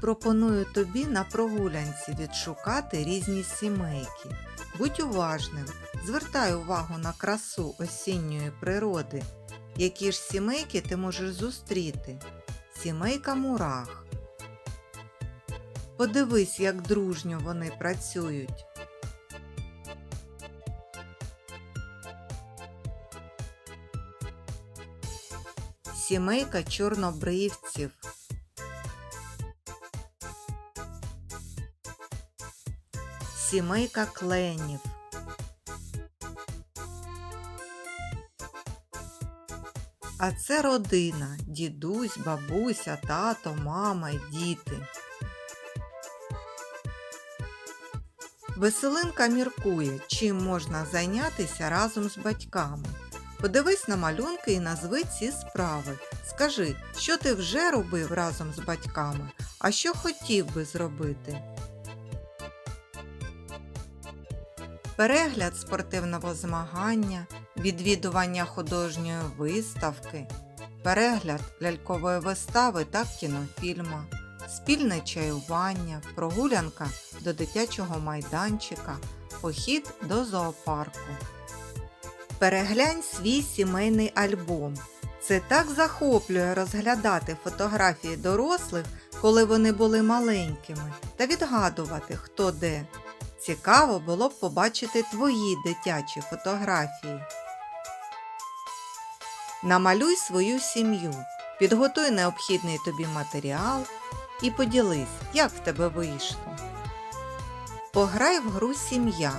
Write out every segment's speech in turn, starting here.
Пропоную тобі на прогулянці відшукати різні сімейки. Будь уважним, звертай увагу на красу осінньої природи. Які ж сімейки ти можеш зустріти? Сімейка мурах. Подивись, як дружньо вони працюють. Сімейка чорнобривців. Сімейка кленів. А це родина, дідусь, бабуся, тато, мама й діти. Веселинка міркує, чим можна зайнятися разом з батьками. Подивись на малюнки і назви ці справи. Скажи, що ти вже робив разом з батьками, а що хотів би зробити. Перегляд спортивного змагання, відвідування художньої виставки, перегляд лялькової вистави та кінофільма, спільне чаювання, прогулянка до дитячого майданчика, похід до зоопарку. Переглянь свій сімейний альбом. Це так захоплює розглядати фотографії дорослих, коли вони були маленькими, та відгадувати, хто де. Цікаво було б побачити твої дитячі фотографії. Намалюй свою сім'ю, підготуй необхідний тобі матеріал і поділись, як в тебе вийшло. Пограй в гру сім'я,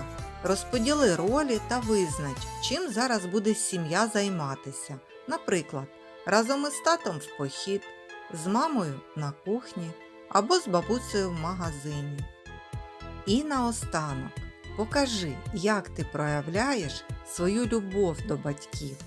розподіли ролі та визнач, чим зараз буде сім'я займатися. Наприклад, разом із татом в похід, з мамою на кухні або з бабусею в магазині. І наостанок покажи, як ти проявляєш свою любов до батьків.